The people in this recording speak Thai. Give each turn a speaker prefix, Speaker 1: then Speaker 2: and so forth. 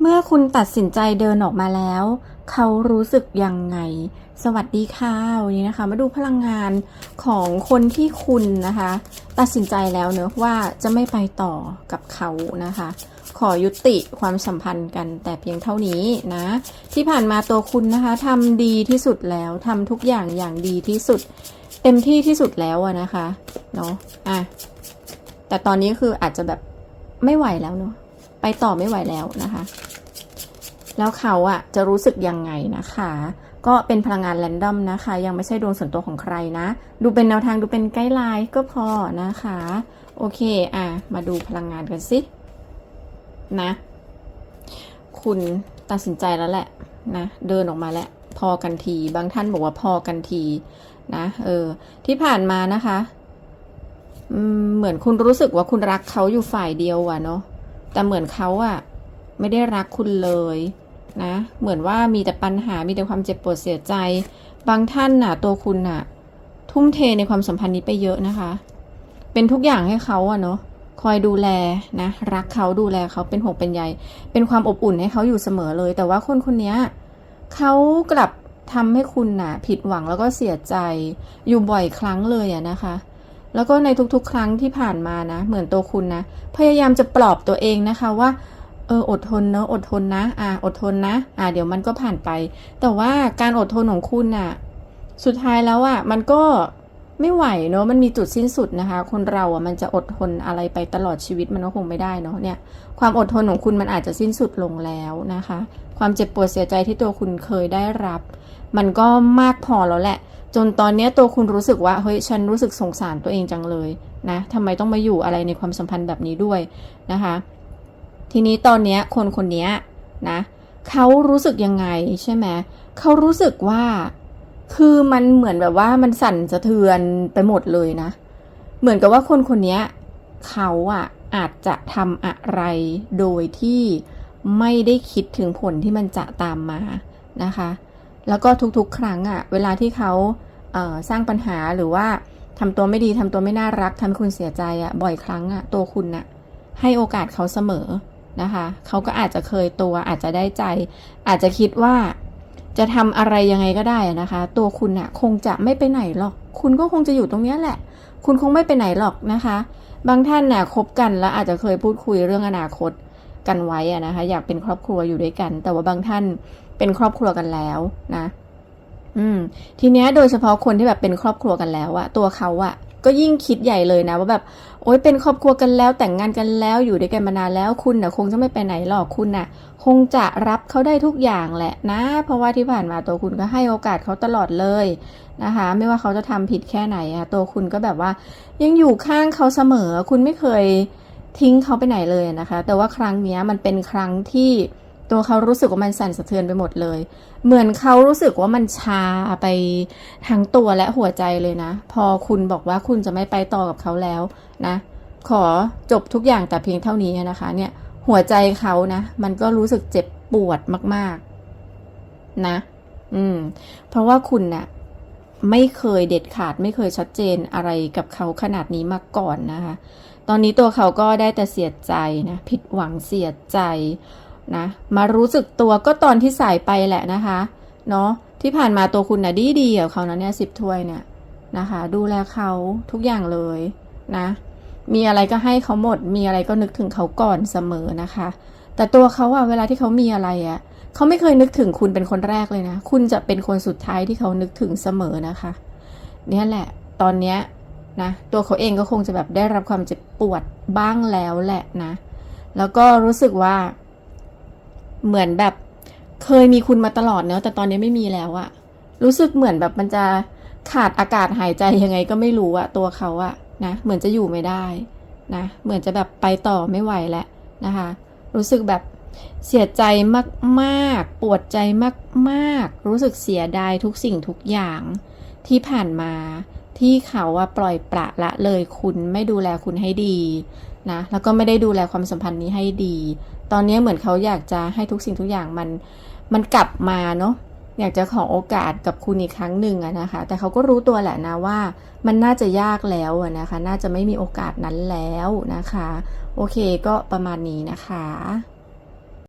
Speaker 1: เมื่อคุณตัดสินใจเดินออกมาแล้ว เขารู้สึกยังไง สวัสดีค่ะวันนี้นะคะ มาดูพลังงานของคนที่คุณนะคะ ตัดสินใจแล้วเนอะว่าจะไม่ไปต่อกับเขานะคะ ขอยุติความสัมพันธ์กันแต่เพียงเท่านี้นะ ที่ผ่านมาตัวคุณนะคะทำดีที่สุดแล้วทำทุกอย่างอย่างดีที่สุด เต็มที่ที่สุดแล้วอะนะคะเนาะอะแต่ตอนนี้คืออาจจะแบบไม่ไหวแล้วเนาะ ไปต่อไม่ไหวแล้วนะคะ แล้วเขาอะจะรู้สึกยังไงนะคะ ก็เป็นพลังงานแรนดอมนะคะ ยังไม่ใช่ดวงส่วนตัวของใครนะ ดูเป็นแนวทางดูเป็นไกด์ไลน์ก็พอนะคะ โอเคอะมาดูพลังงานกันสินะ คุณตัดสินใจแล้วแหละนะเดินออกมาแล้วพอกันที บางท่านบอกว่าพอกันทีนะเออ ที่ผ่านมานะคะเหมือนคุณรู้สึกว่าคุณรักเขาอยู่ฝ่ายเดียวอะเนาะ แต่เหมือนเขาอะไม่ได้รักคุณเลยนะ เหมือนว่ามีแต่ปัญหา มีแต่ความเจ็บปวดเสียใจ บางท่านน่ะ ตัวคุณน่ะ ทุ่มเทในความสัมพันธ์นี้ไปเยอะนะคะ เป็นทุกอย่างให้เขาอะเนาะ คอยดูแลนะ รักเขาดูแลเขาเป็นห่วงเป็นใย เป็นความอบอุ่นให้เขาอยู่เสมอเลย แต่ว่าคนคนนี้เขากลับทำให้คุณน่ะ ผิดหวังแล้วก็เสียใจอยู่บ่อยครั้งเลยอะนะคะ แล้วก็ในทุกๆ ครั้งที่ผ่านมานะ เหมือนตัวคุณนะ พยายามจะปลอบตัวเองนะคะว่าเอออดทนเนาะอดทนนะอ่าอดทนนะ อ่าเดี๋ยวมันก็ผ่านไป แต่ว่าการอดทนของคุณน่ะ สุดท้ายแล้วอะมันก็ ไม่ไหวเนอะมันมีจุดสิ้นสุดนะคะ คนเราอะมันจะอดทนอะไรไปตลอดชีวิตมันก็คงไม่ได้เนาะเนี่ย ความอดทนของคุณมันอาจจะสิ้นสุดลงแล้วนะคะ ความเจ็บปวดเสียใจที่ตัวคุณเคยได้รับ มันก็มากพอแล้วแหละ จนตอนนี้ตัวคุณรู้สึกว่าเฮ้ยฉันรู้สึกสงสารตัวเองจังเลยนะทำไมต้องมาอยู่อะไรในความสัมพันธ์แบบนี้ด้วยนะคะ ทีนี้ตอนนี้คนคนนี้นะเขารู้สึกยังไงใช่ไหมเขารู้สึกว่า คือมันเหมือนแบบว่ามันสั่นสะเทือนไปหมดเลยนะ เหมือนกับว่าคนคนนี้เขาอะอาจจะทำอะไรโดยที่ไม่ได้คิดถึงผลที่มันจะตามมานะคะ แล้วก็ทุกๆ ครั้งอะเวลาที่เขาเสร้างปัญหาหรือว่าทำตัวไม่ดีทำตัวไม่น่ารักทำให้คุณเสียใจอะบ่อยครั้งอะตัวคุณน่ะให้โอกาสเขาเสมอนะคะ เขาก็อาจจะเคยตัวอาจจะได้ใจ อาจจะคิดว่า จะทำอะไรยังไงก็ได้นะคะ ตัวคุณน่ะคงจะไม่ไปไหนหรอก คุณก็คงจะอยู่ตรงนี้แหละ คุณคงไม่ไปไหนหรอกนะคะ บางท่านน่ะคบกันแล้วอาจจะเคยพูดคุยเรื่องอนาคตกันไว้อะนะคะ อยากเป็นครอบครัวอยู่ด้วยกัน แต่ว่าบางท่านเป็นครอบครัวกันแล้วนะ อืม ทีเนี้ยโดยเฉพาะคนที่แบบเป็นครอบครัวกันแล้วอะตัวเขาอะ ก็ยิ่งคิดใหญ่เลยนะว่าแบบโอ๊ยเป็นครอบครัวกันแล้วแต่งงานกันแล้วอยู่ด้วยกันมานานแล้วคุณน่ะคงจะไม่ไปไหนหรอกคุณน่ะ คงจะรับเขาได้ทุกอย่างแหละนะ เพราะว่าที่ผ่านมาตัวคุณก็ให้โอกาสเขาตลอดเลยนะคะ ไม่ว่าเขาจะทำผิดแค่ไหนอะตัวคุณก็แบบว่า ยังอยู่ข้างเขาเสมอ คุณไม่เคยทิ้งเขาไปไหนเลยนะคะ แต่ว่าครั้งนี้มันเป็นครั้งที่ ตัวเขารู้สึกว่ามันสั่นสะเทือนไปหมดเลย เหมือนเขารู้สึกว่ามันชาไปทั้งตัวและหัวใจเลยนะ พอคุณบอกว่าคุณจะไม่ไปต่อกับเขาแล้วนะ ขอจบทุกอย่างแต่เพียงเท่านี้นะคะ เนี่ย หัวใจเขานะ มันก็รู้สึกเจ็บปวดมาก ๆ นะ อืม เพราะว่าคุณนะ่ะไม่เคยเด็ดขาดไม่เคยชัดเจนอะไรกับเขาขนาดนี้มาก่อนนะคะ ตอนนี้ตัวเขาก็ได้แต่เสียใจนะ ผิดหวังเสียใจ นะมารู้สึกตัวก็ตอนที่สายไปแหละนะคะเนาะที่ผ่านมาตัวคุณนะ่ะดีดีกับเขานะเนี่ยสิบถ้วยเนี่ยนะคะ ดูแลเขาทุกอย่างเลยนะมีอะไรก็ให้เขาหมด มีอะไรก็นึกถึงเขาก่อนเสมอนะคะ แต่ตัวเขาอะเวลาที่เขามีอะไรอะเขาไม่เคยนึกถึงคุณเป็นคนแรกเลยนะ คุณจะเป็นคนสุดท้ายที่เขานึกถึงเสมอนะคะ เนี่ยแหละ ตอนเนี้ยนะตัวเขาเองก็คงจะแบบได้รับความเจ็บปวดบ้างแล้วแหละนะ แล้วก็รู้สึกว่า เหมือนแบบเคยมีคุณมาตลอดเนอะแต่ตอนนี้ไม่มีแล้วอะรู้สึกเหมือนแบบมันจะขาดอากาศหายใจยังไงก็ไม่รู้อะตัวเขาอะนะเหมือนจะอยู่ไม่ได้นะเหมือนจะแบบไปต่อไม่ไหวแล้วนะคะ รู้สึกแบบเสียใจมากๆ ปวดใจมากๆ รู้สึกเสียดายทุกสิ่งทุกอย่างที่ผ่านมา ที่เขาว่าปล่อยปละละเลยคุณไม่ดูแลคุณให้ดีนะแล้วก็ไม่ได้ดูแลความสัมพันธ์นี้ให้ดี ตอนนี้เหมือนเขาอยากจะให้ทุกสิ่งทุกอย่างมันมันกลับมาเนาะอยากจะขอโอกาสกับคุณอีกครั้งหนึ่งอะนะคะ แต่เขาก็รู้ตัวแหละนะว่ามันน่าจะยากแล้วนะคะ น่าจะไม่มีโอกาสนั้นแล้วนะคะ โอเคก็ประมาณนี้นะคะ